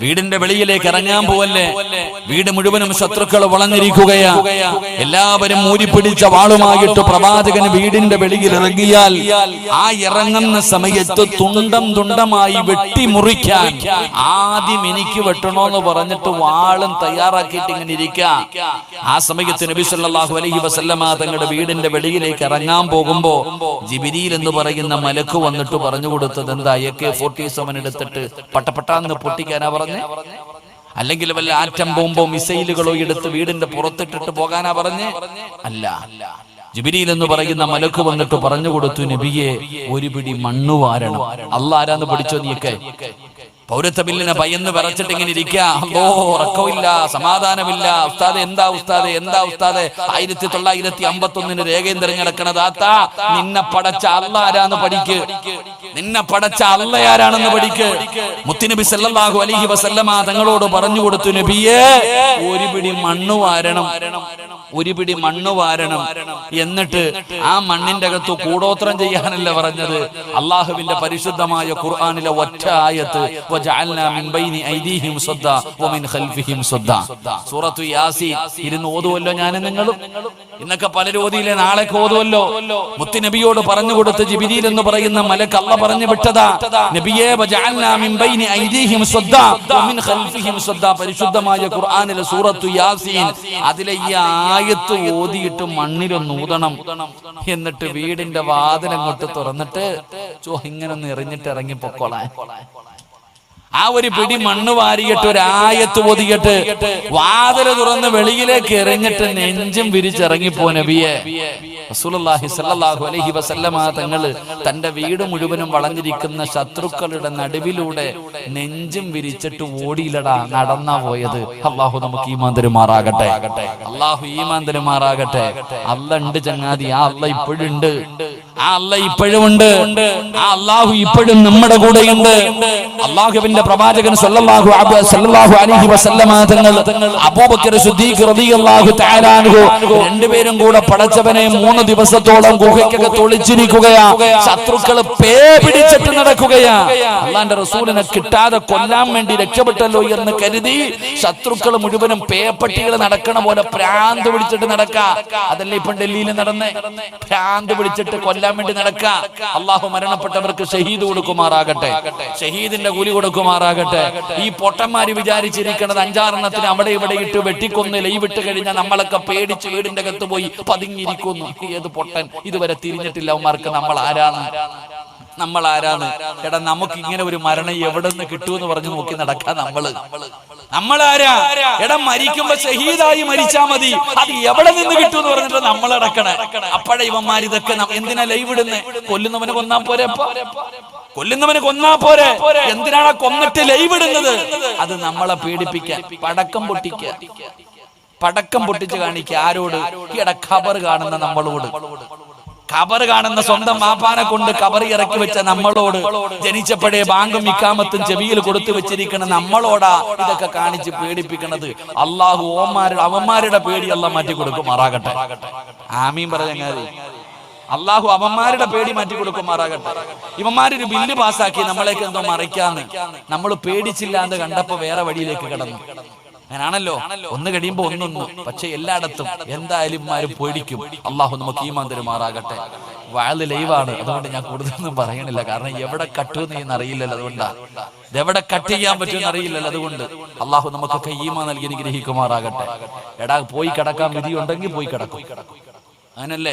വീടിന്റെ വെളിയിലേക്ക് ഇറങ്ങാൻ പോവല്ലേ? വീട് മുഴുവനും ശത്രുക്കൾ വളഞ്ഞിരിക്കുകയാ. എല്ലാവരും ഊരിപ്പിടിച്ച വാളുമായിട്ട് പ്രവാചകൻ വീടിന്റെ വെളിയിൽ ഇറങ്ങിയാൽ ആ ഇറങ്ങുന്ന സമയത്ത് തുണ്ടം തുണ്ടമായി വെട്ടിമുറിക്കാൻ ആദ്യം എനിക്ക് വെട്ടണോന്ന് പറഞ്ഞിട്ട് വാളും തയ്യാറാക്കിയിട്ട് ഇങ്ങനെ ഇരിക്കാം ആ സമയത്ത് നബി സല്ലല്ലാഹു അലൈഹി വസല്ലമ തങ്ങളുടെ വീടിന്റെ വെളിയിലേക്ക് ഇറങ്ങാൻ പോകുമ്പോ ജിബിരിയിൽ എന്ന് പറയുന്ന മലക്ക് വന്നിട്ട് പറഞ്ഞു കൊടുത്തത് എന്താ എ കെ ഫോർട്ടി സെവൻ എടുത്തിട്ട് പട്ടപ്പട്ടാന്ന് പൊട്ടിക്കാനാ പറഞ്ഞേ? അല്ലെങ്കിൽ വല്ല ആറ്റം ബോംബോ മിസൈലുകളോ എടുത്ത് വീടിന്റെ പുറത്തിട്ടിട്ട് പോകാനാ പറഞ്ഞേ? അല്ല. ജിബിരിയിൽ എന്ന് പറയുന്ന മലക്ക് വന്നിട്ട് പറഞ്ഞു കൊടുത്തു നബിയെ ഒരു പിടി മണ്ണ് വാരണം. അല്ല ആരാന്ന് പഠിച്ചോ നീയൊക്കെ? പൗരത്വ ബില്ലിനെ ഭയന്ന് വിറച്ചിട്ട് ഇങ്ങനെ ഇരിക്കില്ല ഉറക്കമില്ല സമാധാനമില്ല. ഉസ്താദ് എന്താ ഉസ്താദ്? എന്താ ഉസ്താദ്? ആയിരത്തി തൊള്ളായിരത്തി അമ്പത്തി ഒന്നിന് രേഖയും തിരഞ്ഞെടുക്കണത് നിന്നെ പടച്ച അല്ല ആരാന്ന് പഠിക്ക്. നിന്നെ പടച്ച അല്ല ആരാണെന്ന് പഠിക്ക്. മുത്തുനബി സല്ലാഹു അലഹി വസല്ലമ തങ്ങളോട് പറഞ്ഞു കൊടുത്തു നബിയെ ഒരു പിടി മണ്ണ് വാരണം. ഒരു പിടി മണ്ണ് വാരണം എന്നിട്ട് ആ മണ്ണിന്റെ അകത്ത് കൂടോത്രം ചെയ്യാനല്ല പറഞ്ഞത്. അള്ളാഹുവിന്റെ പരിശുദ്ധമായ ഖുർആാനിലെ ഒറ്റ ആയത്ത് സൂറത്തു ഓതുവല്ലോ ഞാനും നിങ്ങളും. ഇന്നൊക്കെ പലരും ഓതിയില്ലേ നാളെ ഓതുവല്ലോ. മുത്തുനബിയോട് പറഞ്ഞു കൊടുത്ത് ജിബിരിയിൽ എന്ന് പറയുന്ന മലക്ക് അല്ല പറഞ്ഞു വിട്ടതാ. നബിയെ പരിശുദ്ധമായ ഖുർആനിലെ സൂറത്തു യാസീൻ അതിലെ ഈ ആയത്ത് ഓതിയിട്ട് മണ്ണിലൊന്ന് ഊതണം എന്നിട്ട് വീടിന്റെ വാതിലങ്ങോട്ട് തുറന്നിട്ട് ചോ ഇങ്ങനെ ഒന്ന് എറിഞ്ഞിട്ട് ഇറങ്ങി ആ ഒരു പിടി മണ്ണ് വാരിയിട്ട് ഒരു ആയത്ത് ഒതിയിട്ട് വാതിൽ തുറന്ന് വെളിയിലേക്ക് എറിഞ്ഞിട്ട് നെഞ്ചും വിരിച്ചിറങ്ങിപ്പോ നബിയെ. റസൂലുള്ളാഹി സല്ലല്ലാഹു അലൈഹി വസല്ലമ തങ്ങൾ തന്റെ വീട് മുഴുവനും വളഞ്ഞിരിക്കുന്ന ശത്രുക്കളുടെ നടുവിലൂടെ നെഞ്ചും വിരിച്ചിട്ട് ഓടിയില്ലടാ നടന്നാ പോയത്. അള്ളാഹു നമുക്ക് ഈമാൻ തരുമാറാകട്ടെ. അള്ളാഹു ഈമാൻ തരുമാറാകട്ടെ. അല്ല ഉണ്ട് ചങ്ങാതി ആ അല്ല ഇപ്പോഴുണ്ട്. ആ അല്ല ഇപ്പോഴും ഉണ്ട് ആ അള്ളാഹു ഇപ്പോഴും നമ്മുടെ കൂടെയുണ്ട്. അള്ളാഹുവിന്റെ പ്രവാചകൻ സല്ലല്ലാഹു സല്ലല്ലാഹു വസല്ലമ തങ്ങൾ അബൂബക്കർ സിദ്ദീഖ് റളിയല്ലാഹു തആല അൻഹു രണ്ടുപേരും കൂടെ പടച്ചവനെ മൂന്ന് ദിവസത്തോളം ഗുഹയ്ക്കകത്ത് ഒളിച്ചിരിക്കുകയാ. ശത്രുക്കൾ പേ പിടിച്ചിട്ട് നടക്കുകയാ. അള്ളാന്റെ റസൂലിനെ കിട്ടാതെ കൊല്ലാൻ വേണ്ടി രക്ഷപ്പെട്ടല്ലോ എന്ന് കരുതി ശത്രുക്കൾ മുഴുവനും പേപ്പട്ടികൾ നടക്കണ പോലെ പ്രാന്ത് പിടിച്ചിട്ട് നടക്ക. അതല്ലേ ഇപ്പൊ ഡൽഹിയിൽ നടന്നേ? ഭ്രാന്ത് പിടിച്ചിട്ട് കൊല്ലാൻ വേണ്ടി നടക്ക. അള്ളാഹു മരണപ്പെട്ടവർക്ക് ഷഹീദ് കൊടുക്കുമാറാകട്ടെ. ഷഹീദിന്റെ കൂലി കൊടുക്കുമാറാകട്ടെ ഈ പൊട്ടന്മാര് വിചാരിച്ചിരിക്കണത് അഞ്ചാറെണ്ണത്തിന് അവിടെ ഇവിടെ ഇട്ട് വെട്ടിക്കൊന്ന് ലൈവിട്ട് കഴിഞ്ഞാൽ നമ്മളൊക്കെ പേടിച്ച് വീടിന്റെ അകത്ത് പോയി പതുങ്ങിയിരിക്കുന്നു. ഏത് പൊട്ടൻ? ഇതുവരെ തിരിഞ്ഞിട്ടില്ല. അവന്മാർക്ക് നമ്മൾ ആരാണ്? നമ്മൾ ആരാണ് എടാ നമുക്ക് ഇങ്ങനെ ഒരു മരണം എവിടെ നിന്ന് കിട്ടുമെന്ന് പറഞ്ഞു നോക്കി നടക്കാൻ നമ്മൾ. നമ്മളാരാ? എടാ മരിക്കുമ്പോ ഷഹീദായി മരിച്ചാ മതി. അത് എവിടെ നിന്ന് കിട്ടുമെന്ന് പറഞ്ഞിട്ട് നമ്മൾ അടക്കണേ അപ്പോഴേ ഇവന്മാർ ഇതൊക്കെ എന്തിനാ ലൈവ് ഇടുന്നേ? കൊല്ലുന്നവന് കൊന്നാ പോരെ കൊല്ലുന്നവന് കൊല്ലുന്നവനെ കൊന്നാ പോരെ? എന്തിനാണ് കൊന്നിട്ട് ലൈവ് ഇടുന്നത്? അത് നമ്മളെ പീഡിപ്പിക്കാൻ. പടക്കം പൊട്ടിക്ക പടക്കം പൊട്ടിച്ച് കാണിക്കുക ആരോട്? ഈ ഖബർ കാണുന്ന നമ്മളോട്. ഖബർ കാണുന്ന സ്വന്തം മാപ്പാനെ കൊണ്ട് ഖബർ ഇറക്കി വെച്ച നമ്മളോട് ജനിച്ചപ്പോഴേ ബാങ്കും ഇക്കാമത്തും ചെവിയിൽ കൊടുത്തു വെച്ചിരിക്കുന്ന നമ്മളോടാ ഇതൊക്കെ കാണിച്ച് പേടിപ്പിക്കണത്. അള്ളാഹു ഓമാരുടെ അവന്മാരുടെ പേടി അല്ല മാറ്റി കൊടുക്കുമാറാകട്ടെ. ആമീൻ പറഞ്ഞാൽ അള്ളാഹു അവന്മാരുടെ പേടി മാറ്റി കൊടുക്കുമാറാകട്ടെ. ഇവന്മാരൊരു ബില്ല് പാസ്സാക്കി നമ്മളേക്ക് എന്തോ മറിക്കാന്ന്. നമ്മൾ പേടിച്ചില്ലാന്ന് കണ്ടപ്പോ വേറെ വഴിയിലേക്ക് കിടന്നു. അങ്ങനാണല്ലോ. ഒന്ന് കഴിയുമ്പോ ഒന്നൊന്ന്. പക്ഷെ എല്ലായിടത്തും എന്തായാലും ഇവന്മാരും പേടിക്കും. അള്ളാഹു നമുക്ക് ഈ തരുമാറാകട്ടെ. വാഴ് ലൈവാണ്. അതുകൊണ്ട് ഞാൻ കൂടുതലൊന്നും പറയണില്ല. കാരണം എവിടെ കട്ടുമെന്ന് ഞാൻ അറിയില്ലല്ലോ അതുകൊണ്ടാ. എവിടെ കട്ട് ചെയ്യാൻ പറ്റുമെന്ന് അറിയില്ലല്ലോ അതുകൊണ്ട്. അള്ളാഹു നമുക്കൊക്കെ ഈമ നൽകി അനുഗ്രഹിക്കുമാറാകട്ടെ. എടാ പോയി കിടക്കാൻ വിധി ഉണ്ടെങ്കിൽ പോയി കിടക്കും. അങ്ങനല്ലേ?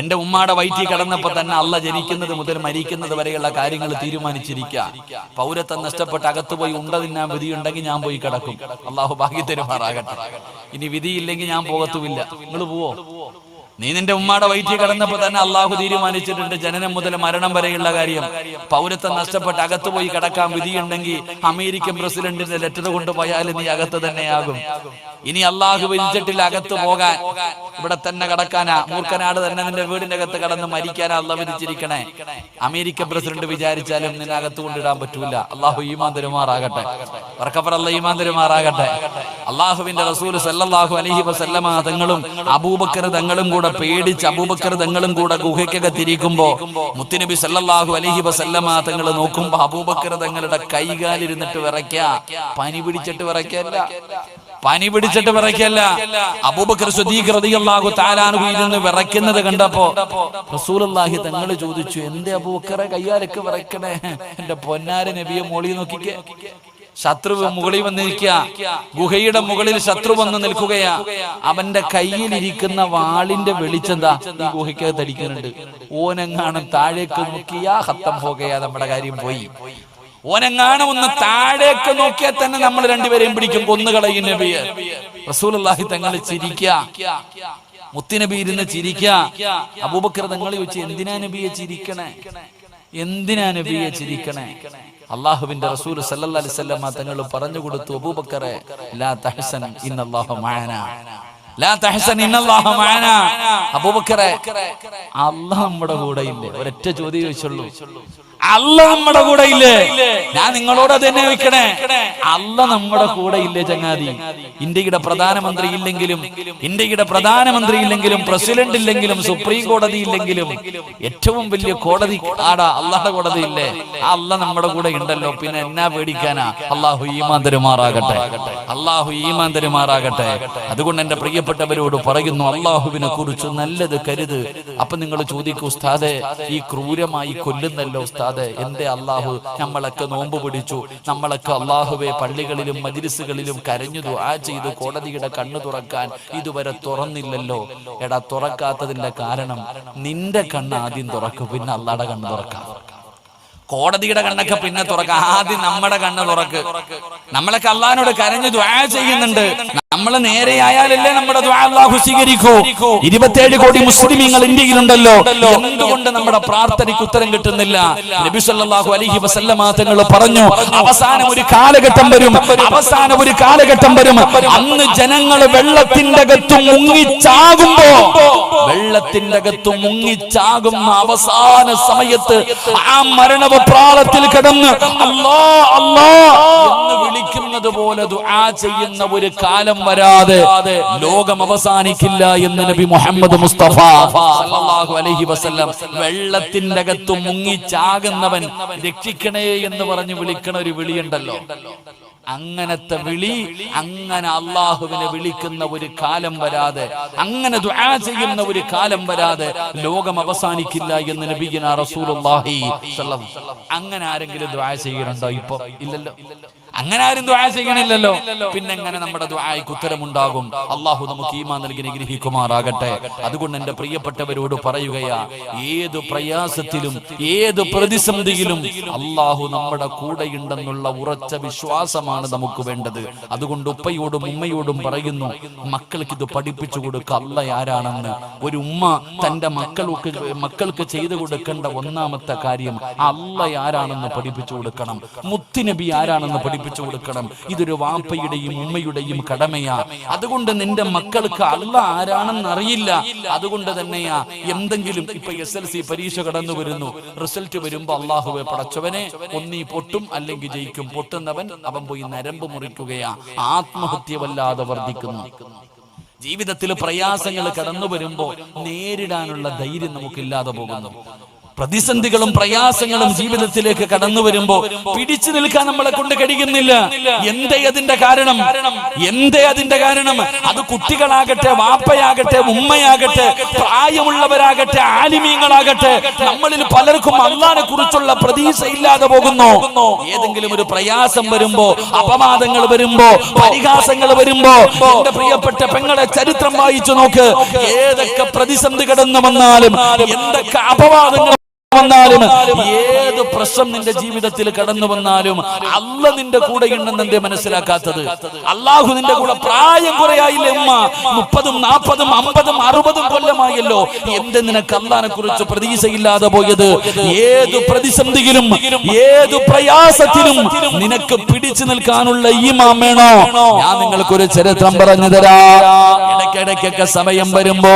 എന്റെ ഉമ്മാടെ വയറ്റിൽ കടന്നപ്പോ തന്നെ അല്ല ജനിക്കുന്നത് മുതൽ മരിക്കുന്നത് വരെയുള്ള കാര്യങ്ങൾ തീരുമാനിച്ചിരിക്കുക. പൗരത്വം നഷ്ടപ്പെട്ട് അകത്ത് പോയി ഉണ്ട തിന്നാൻ വിധിയുണ്ടെങ്കിൽ ഞാൻ പോയി കിടക്കും. അള്ളാഹു ഭാഗ്യ മാറാകട്ടെ. ഇനി വിധിയില്ലെങ്കിൽ ഞാൻ പോകത്തുമില്ല. നിങ്ങൾ പോവോ? നീ നിന്റെ ഉമ്മാടെ വയറ്റിൽ കിടന്നപ്പോൾ തന്നെ അള്ളാഹു തീരുമാനിച്ചിട്ടുണ്ട് ജനനം മുതൽ മരണം വരെയുള്ള കാര്യം. പൗരത്വം നഷ്ടപ്പെട്ട് അകത്ത് പോയി കിടക്കാൻ വിധിയുണ്ടെങ്കിൽ അമേരിക്കൻ പ്രസിഡന്റിന്റെ ലെറ്റർ കൊണ്ടുപോയാൽ നീ അകത്ത് തന്നെയാകും. ഇനി അള്ളാഹു വിരിച്ചിട്ടിൽ അകത്ത് പോകാൻ ഇവിടെ തന്നെ കിടക്കാനാ മൂർഖനാട് തന്നെ നിന്റെ വീടിന്റെ അകത്ത് കടന്ന് മരിക്കാനാ അള്ള വിരിച്ചിരിക്കണേ അമേരിക്കൻ പ്രസിഡന്റ് വിചാരിച്ചാലും നിന്നെ അകത്ത് കൊണ്ടിടാൻ പറ്റൂല. അള്ളാഹു ഈമാൻ തരുമാറാകട്ടെ. അല്ല ഈമാൻ തരുമാറാകട്ടെ. അള്ളാഹുവിന്റെ റസൂൽ അലൈഹി വസല്ലമ തങ്ങളും അബൂബക്കർ തങ്ങളും കൂടെ പേടിച്ച് അബൂബക്കർ തങ്ങളും കൂടെ ഗുഹയ്ക്കകത്തിരിക്കുമ്പോ മുത്തുനബി സല്ലാഹു അലഹി വസല്ലമ തങ്ങൾ നോക്കുമ്പോ അബൂബക്കർ തങ്ങളുടെ കൈകാലിരുന്നിട്ട് വിറയ്ക്ക. പനി പിടിച്ചിട്ട് വിറയ്ക്കല്ല. പനി പിടിച്ചിട്ട് വിറയ്ക്കല്ല. അബൂബക്കർ ഇരുന്ന് വിറയ്ക്കുന്നത് കണ്ടപ്പോ റസൂലുള്ളാഹി തങ്ങൾ ചോദിച്ചു എന്തേ അബൂബക്കറെ കയ്യാലൊക്കെ വിറയ്ക്കണേ? എന്റെ പൊന്നാര നബിയെ മോളി നോക്കിക്കേ. ശത്രു മുകളിൽ വന്നിരിക്കുക. ഗുഹയുടെ മുകളിൽ ശത്രു വന്ന് നിൽക്കുകയാ. അവന്റെ കയ്യിൽ ഇരിക്കുന്ന വാളിന്റെ വെളിച്ചെന്താ? ഈ ഗുഹയ്ക്കകത്ത് അടിക്കുന്നുണ്ട് ഓനെങ്ങാനും താഴേക്ക് നോക്കിയാ ഹത്തം പോകയാ നമ്മുടെ കാര്യം പോയി. ഓനെങ്ങാണ് ഒന്ന് താഴേക്ക് നോക്കിയാൽ തന്നെ നമ്മൾ രണ്ടുപേരെയും പിടിക്കും. കൊന്നുകളയും നബിയെ. റസൂലുള്ളാഹി തങ്ങൾ ചിരിക്ക. മുത്തിനബി ഇരുന്ന് ചിരിക്ക. അബൂബക്കർ തങ്ങൾ ചോദിച്ചു എന്തിനാ നബിയെ ചിരിക്കണേ? എന്തിനാ നബിയെ ചിരിക്കണേ? അള്ളാഹുവിന്റെ റസൂൽ സല്ലല്ലാഹു അലൈഹി തങ്ങൾ പറഞ്ഞു കൊടുത്തു അബൂബക്കറെ ലാ ഇന്നല്ലാഹു ലാ ഇന്നല്ലാഹു അബൂബക്കറെ അല്ലാഹ് നമ്മുടെ കൂടെ ഇല്ലേ ഒരൊറ്റ ചോദ്യം ചോദിച്ചുള്ളൂ. അല്ല നമ്മുടെ കൂടെ ഇല്ലേ? ഞാൻ നിങ്ങളോട് തന്നെ ചോദിക്കണേ. അല്ല നമ്മുടെ കൂടെ ഇല്ലേ ചങ്ങാതി? ഇന്ത്യയുടെ പ്രധാനമന്ത്രി ഇല്ലെങ്കിലും ഇന്ത്യയുടെ പ്രധാനമന്ത്രി ഇല്ലെങ്കിലും പ്രസിഡന്റ് ഇല്ലെങ്കിലും സുപ്രീം കോടതി ഇല്ലെങ്കിലും ഏറ്റവും വലിയ കോടതി ആടാ അള്ളാഹുടെ കോടതി ഇല്ലേ? അല്ല നമ്മുടെ കൂടെ ഉണ്ടല്ലോ. പിന്നെ എന്നാ പേടിക്കാനാ? അള്ളാഹു ഈമാൻ തരുമാറാകട്ടെ. അള്ളാഹു ഈമാൻ തരുമാറാകട്ടെ. അതുകൊണ്ട് എന്റെ പ്രിയപ്പെട്ടവരോട് പറയുന്നു അള്ളാഹുവിനെ കുറിച്ച് നല്ലത് കരുത്. അപ്പൊ നിങ്ങൾ ചോദിക്കൂ ഉസ്താദെ ഈ ക്രൂരമായി കൊല്ലുന്നല്ലോ ഉസ്താദെ. എന്റെ അള്ളാഹു നമ്മളൊക്കെ നോമ്പ് പിടിച്ചു. നമ്മളൊക്കെ അള്ളാഹുവെ പള്ളികളിലും മജിലിസുകളിലും കരഞ്ഞു ദുആ ചെയ്ത് കോടതിയുടെ കണ്ണു തുറക്കാൻ ഇതുവരെ തുറന്നില്ലല്ലോ. എടാ തുറക്കാത്തതിന്റെ കാരണം നിന്റെ കണ്ണ് ആദ്യം തുറക്കും പിന്നെ അള്ളാടെ കണ്ണ് തുറക്കാം. കോടതിയുടെ കണ്ണൊക്കെ പിന്നെ തുറക്ക. ആദ്യം നമ്മുടെ കണ്ണ് തുറക്ക്. നമ്മളൊക്കെ അള്ളഹാനോട് കരഞ്ഞു ദ്വാ ചെയ്യുന്നുണ്ട്. നമ്മൾ നേരെയായാലല്ലേ നമ്മുടെ അള്ളാഹു സ്വീകരിക്കൂ. ഇരുപത്തിയേഴ് കോടി മുസ്ലിമീങ്ങൾ ഇന്ത്യയിലുണ്ടല്ലോ. എന്തുകൊണ്ട് നമ്മുടെ പ്രാർത്ഥനയ്ക്ക് ഉത്തരം കിട്ടുന്നില്ല? നബി സല്ലല്ലാഹു അലൈഹി വസല്ലമ തങ്ങൾ പറഞ്ഞു അവസാനം ഒരു കാലഘട്ടം വരും. അവസാനം ഒരു കാലഘട്ടം വരും. അന്ന് ജനങ്ങൾ വെള്ളത്തിന്റെ അകത്തും മുങ്ങിച്ചാകുമ്പോ വെള്ളത്തിന്റെ അകത്ത് മുങ്ങിച്ചാകുന്ന അവസാന സമയത്ത് ആ മരണവപ്രാളത്തിൽ കിടന്ന് അല്ലാ അല്ലാ എന്ന് വിളിക്കുന്നത് പോലെ ദുആ ചെയ്യുന്ന ഒരു കാലം വരാതെ ലോകം അവസാനിക്കില്ല എന്ന് നബി മുഹമ്മദ് മുസ്തഫ സല്ലല്ലാഹു അലൈഹി വസല്ലം വെള്ളത്തിന്റെ അകത്ത് മുങ്ങിച്ചാകുന്നവൻ രക്ഷിക്കണേ എന്ന് പറഞ്ഞു വിളിക്കണ ഒരു വിളിയുണ്ടല്ലോ. അങ്ങനത്തെ വിളി അങ്ങനെ അള്ളാഹുവിനെ വിളിക്കുന്ന ഒരു കാലം വരാതെ അങ്ങനെ ദുആ ചെയ്യുന്ന ഒരു കാലം വരാതെ ലോകം അവസാനിക്കില്ല എന്ന് നബിഗിന റസൂലുള്ളാഹി അങ്ങനെ ആരെങ്കിലും ദുആ ചെയ്യുന്നുണ്ടോ ഇപ്പൊ? ഇല്ലല്ലോ. അങ്ങനെ ആരും ദ്വാ ചെയ്യണില്ലല്ലോ. പിന്നെ എങ്ങനെ നമ്മുടെ ദ്വായ്ക്ക് ഉത്തരമുണ്ടാകും? അള്ളാഹു നമുക്ക് ഈമാ നൽകി നിഗ്രഹിക്കുമാറാകട്ടെ അതുകൊണ്ട് എന്റെ പ്രിയപ്പെട്ടവരോട് പറയുകയാ ഏത് പ്രയാസത്തിലും ഏത് പ്രതിസന്ധിയിലും അള്ളാഹു നമ്മുടെ കൂടെയുണ്ടെന്നുള്ള ഉറച്ച വിശ്വാസമാണ് നമുക്ക് വേണ്ടത്. അതുകൊണ്ട് ഉപ്പയോടും ഉമ്മയോടും പറയുന്നു മക്കൾക്ക് ഇത് പഠിപ്പിച്ചു കൊടുക്കുക അല്ല ആരാണെന്ന്. ഒരു ഉമ്മ തന്റെ മക്കൾക്ക് മക്കൾക്ക് ചെയ്തു കൊടുക്കേണ്ട ഒന്നാമത്തെ കാര്യം അല്ല ആരാണെന്ന് പഠിപ്പിച്ചു കൊടുക്കണം. മുത്തുനബി ആരാണെന്ന് പഠിപ്പിച്ചു കൊടുക്കണം. ഇതൊരു വാപ്പയുടെയും ഉമ്മയുടെയും കടമയാ. അതുകൊണ്ട് നിന്റെ മക്കൾക്ക് അല്ല ആരാണെന്ന് അറിയില്ല. അതുകൊണ്ട് തന്നെയാ എന്തെങ്കിലും ഇപ്പൊ എസ് എൽ സി പരീക്ഷ കടന്നു വരുന്നു. റിസൾട്ട് വരുമ്പോ അള്ളാഹുവെ പടച്ചവനെ ഒന്നീ പൊട്ടും അല്ലെങ്കിൽ ജയിക്കും. പൊട്ടുന്നവൻ അവൻ പോയി നരമ്പ് മുറിക്കുകയാ. ആത്മഹത്യ വല്ലാതെ വർദ്ധിക്കുന്നു. ജീവിതത്തിൽ പ്രയാസങ്ങൾ കടന്നു വരുമ്പോ നേരിടാനുള്ള ധൈര്യം നമുക്കില്ലാതെ പോകുന്നു. പ്രതിസന്ധികളും പ്രയാസങ്ങളും ജീവിതത്തിലേക്ക് കടന്നു വരുമ്പോ പിടിച്ചു നിൽക്കാൻ നമ്മളെ കൊണ്ട് കഴിയുന്നില്ല. എന്തേ അതിന്റെ കാരണം? എന്തേ അതിന്റെ കാരണം? അത് കുട്ടികളാകട്ടെ വാപ്പയാകട്ടെ ഉമ്മയാകട്ടെ പ്രായമുള്ളവരാകട്ടെ ആലിമീങ്ങളാകട്ടെ നമ്മളിൽ പലർക്കും അള്ളാനെ കുറിച്ചുള്ള പ്രതീക്ഷ ഇല്ലാതെ പോകുന്നു. ഏതെങ്കിലും ഒരു പ്രയാസം വരുമ്പോ അപവാദങ്ങൾ വരുമ്പോ പരിഹാസങ്ങൾ വരുമ്പോ എന്റെ പ്രിയപ്പെട്ട പെങ്ങളെ ചരിത്രം വായിച്ചു നോക്ക്. ഏതൊക്കെ പ്രതിസന്ധി കടന്നു വന്നാലും എന്തൊക്കെ അപവാദങ്ങൾ വന്നാലും ഏത് പ്രശ്നം നിന്റെ ജീവിതത്തിൽ കടന്നു വന്നാലും അല്ല നിന്റെ കൂടെ ഉണ്ടെന്ന് എന്തേ മനസ്സിലാക്കാത്തത്? അള്ളാഹു നിന്റെ കൂടെ പ്രായം കുറയായില്ലേ ഉമ്മ? മുപ്പതും നാൽപ്പതും അമ്പതും അറുപതും കൊല്ലമായല്ലോ. എന്ത് നിനക്ക് അള്ളാനെ കുറിച്ച് പ്രതീക്ഷയില്ലാതെ പോയത്? ഏത് പ്രതിസന്ധിയിലും ഏത് പ്രയാസത്തിലും നിനക്ക് പിടിച്ചു നിൽക്കാനുള്ള ഈ മാമേണോ ഞാൻ നിങ്ങൾക്കൊരു ചരിത്രം പറഞ്ഞു തരാ. ഇടയ്ക്കിടയ്ക്കൊക്കെ സമയം വരുമ്പോ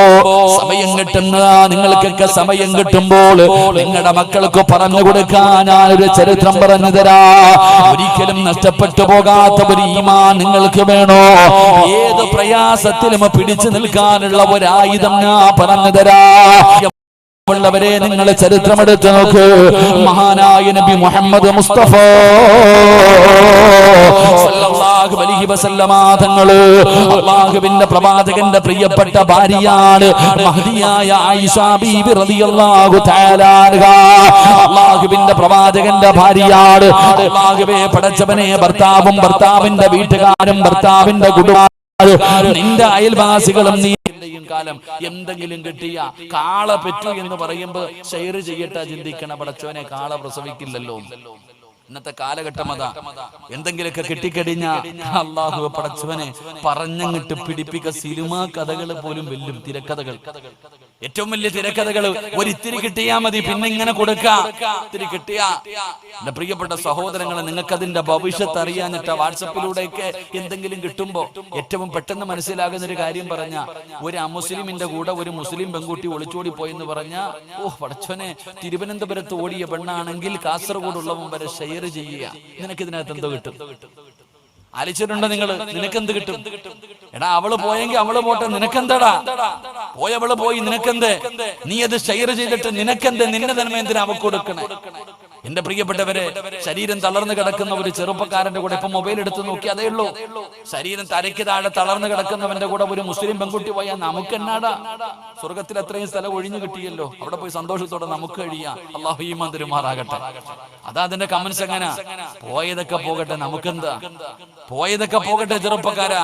സമയം കിട്ടുന്ന നിങ്ങൾക്കൊക്കെ സമയം കിട്ടുമ്പോൾ നിങ്ങളുടെ മക്കൾക്ക് പറഞ്ഞു കൊടുക്കാൻ ഞാൻ ഒരു ചരിത്രം പറഞ്ഞു തരാ. ഒരിക്കലും നഷ്ടപ്പെട്ടു പോകാത്ത ഒരു ഈമാൻ നിങ്ങൾക്ക് വേണോ? ഏത് പ്രയാസത്തിലും പിടിച്ചു നിൽക്കാനുള്ള ഒരായുധം ഞാൻ പറഞ്ഞു തരാ. ഉള്ളവരെ നിങ്ങൾ ചരിത്രമെടുത്ത് നോക്ക്. മഹാനായ നബി മുഹമ്മദ് മുസ്തഫ. തങ്ങൾ അള്ളാഹുവിന്റെ പ്രവാചകന്റെ പ്രിയപ്പെട്ട ഭാര്യയാണ് മഹദിയായ ആയിഷ ബീബി റളിയല്ലാഹു അള്ളാഹുവിന്റെ പ്രവാചകന്റെ ഭാര്യയാണ്. അള്ളാഹുവേ പടച്ചവനെ ഭർത്താവും ഭർത്താവിന്റെ വീട്ടുകാരും ഭർത്താവിന്റെ കുടുംബം നിന്റെ അയൽവാസികളും നീ എന്റെയും കാലം എന്തെങ്കിലും കിട്ടിയ കാള പെറ്റു എന്ന് പറയുമ്പോ ഷെയർ ചെയ്യട്ടെ ചിന്തിക്കണ. പടച്ചോനെ കാള പ്രസവിക്കില്ലല്ലോ. ഇന്നത്തെ കാലഘട്ടം അതാ. എന്തെങ്കിലുമൊക്കെ കിട്ടിക്കഴിഞ്ഞ അള്ളാഹു പടച്ചവനെ പറഞ്ഞങ്ങിട്ട് പിടിപ്പിക്ക. സിനിമാ കഥകൾ പോലും വെല്ലും തിരക്കഥകൾ. ഏറ്റവും വലിയ തിരക്കഥകൾ ഒരിത്തിരി കിട്ടിയാ മതി പിന്നെ ഇങ്ങനെ കൊടുക്ക. ഇത്തിരി കിട്ടിയ. എന്റെ പ്രിയപ്പെട്ട സഹോദരങ്ങളെ നിങ്ങൾക്ക് അതിന്റെ ഭവിഷ്യത്ത് അറിയാനിട്ട വാട്സപ്പിലൂടെയൊക്കെ എന്തെങ്കിലും കിട്ടുമ്പോ ഏറ്റവും പെട്ടെന്ന് മനസ്സിലാകുന്ന ഒരു കാര്യം പറഞ്ഞ ഒരു അമുസ്ലിമിന്റെ കൂടെ ഒരു മുസ്ലിം പെൺകുട്ടി ഒളിച്ചോടി പോയെന്ന് പറഞ്ഞ ഓ പടച്ചോനെ തിരുവനന്തപുരത്ത് ഓടിയ പെണ്ണാണെങ്കിൽ കാസർഗോഡ് ഉള്ളവൻ വരെ ഷെയർ ചെയ്യുക. നിനക്ക് ഇതിനകത്ത് എന്തോ കിട്ടും? ആലിച്ചിട്ടുണ്ടോ നിങ്ങൾ നിനക്കെന്ത് കിട്ടും? എടാ അവൾ പോയെങ്കിൽ അവൾ പോട്ടെ നിനക്കെന്താടാ? പോയവൾ പോയി നിനക്കെന്ത്? നീ അത് ഷെയർ ചെയ്തിട്ട് നിനക്കെന്ത്? നിന്റെ നന്മ എന്തിനാ അവക്ക് കൊടുക്കണേ? എന്റെ പ്രിയപ്പെട്ടവരെ ശരീരം തളർന്നു കിടക്കുന്ന ഒരു ചെറുപ്പക്കാരന്റെ കൂടെ ഇപ്പൊ മൊബൈൽ എടുത്ത് നോക്കി അതേ ഉള്ളൂ. ശരീരം തലയ്ക്ക് താഴെ തളർന്നു കിടക്കുന്നവന്റെ കൂടെ ഒരു മുസ്ലിം പെൺകുട്ടി പോയാൽ നമുക്ക് എന്നാടാ? സ്വർഗത്തിൽ അത്രയും സ്ഥലം ഒഴിഞ്ഞു കിട്ടിയല്ലോ. അവിടെ പോയി സന്തോഷത്തോടെ നമുക്ക് കഴിയാം. അള്ളാഹു ഈമാൻ മന്ദിരമാറാകട്ടെ അതാ അതിന്റെ കമൻസ് എങ്ങനെ? പോയതൊക്കെ പോകട്ടെ നമുക്കെന്താ? പോയതൊക്കെ പോകട്ടെ ചെറുപ്പക്കാരാ.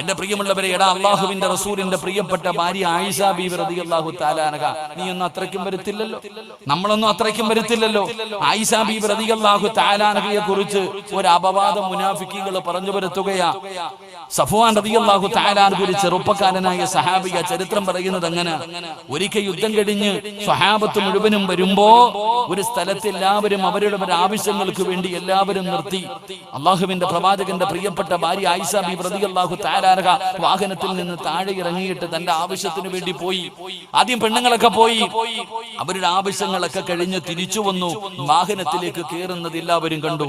എന്റെ പ്രിയമുള്ളവരെ എടാ അള്ളാഹുവിന്റെ റസൂലിന്റെ പ്രിയപ്പെട്ട ഭാര്യ ആയിഷ ബീവർ അള്ളാഹു താലാനക നീ ഒന്നും അത്രയ്ക്കും വരുത്തില്ലല്ലോ. നമ്മളൊന്നും അത്രയ്ക്കും വരുത്തില്ലല്ലോ. ആയിഷ ബീവി റളിയല്ലാഹു താലാനകയെ കുറിച്ച് ഒരു അപവാദം മുനാഫിക്കുകൾ പറഞ്ഞു വരുത്തുകയാ സഫുവാൻ റളിയല്ലാഹു താലാനക ഒരു ചെറുപ്പക്കാരനായ സഹാബിയ ചരിത്രം പറയുന്നത് അങ്ങനെ ഒരിക്കൽ യുദ്ധം കഴിഞ്ഞ് സ്വഹാബത്ത് മുഴുവനും വരുമ്പോ ഒരു സ്ഥലത്ത് എല്ലാവരും അവരുടെ ആവശ്യങ്ങൾക്ക് വേണ്ടി എല്ലാവരും നിർത്തി. അള്ളാഹുവിന്റെ പ്രവാചകന്റെ പ്രിയപ്പെട്ട ഭാര്യ ആയിഷ ബി പ്രതിയല്ലാഹു താരാരക വാഹനത്തിൽ നിന്ന് താഴെ ഇറങ്ങിയിട്ട് തന്റെ ആവശ്യത്തിന് വേണ്ടി പോയി. ആദ്യം പെണ്ണുങ്ങളൊക്കെ പോയി. അവരുടെ ആവശ്യങ്ങളൊക്കെ കഴിഞ്ഞ് തിരിച്ചു വന്നു. വാഹനത്തിലേക്ക് കയറുന്നത് എല്ലാവരും കണ്ടു.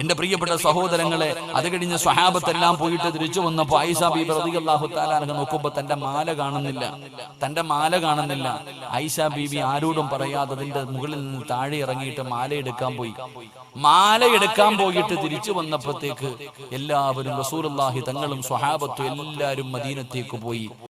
എന്റെ പ്രിയപ്പെട്ട സഹോദരങ്ങളെ അത് കഴിഞ്ഞ് സ്വഹാബത്തെല്ലാം പോയിട്ട് തിരിച്ചു വന്നപ്പോ ആയിഷ ബി അള്ളാഹു താലാനക നോക്കുമ്പോ തന്റെ മാല കാണുന്നില്ല. തന്റെ മാല കാണുന്നില്ല. ആയിഷ ബീബി ആരോടും പറയാതെ അതിന്റെ മുകളിൽ നിന്ന് താഴെ ഇറങ്ങിയിട്ട് മാല എടുക്കാൻ പോയി. മാല എടുക്കാൻ പോയിട്ട് തിരിച്ചു വന്നപ്പോഴത്തേക്ക് എല്ലാവരും റസൂലുള്ളാഹി തങ്ങളും സ്വഹാബത്തും എല്ലാവരും മദീനത്തേക്ക് പോയി.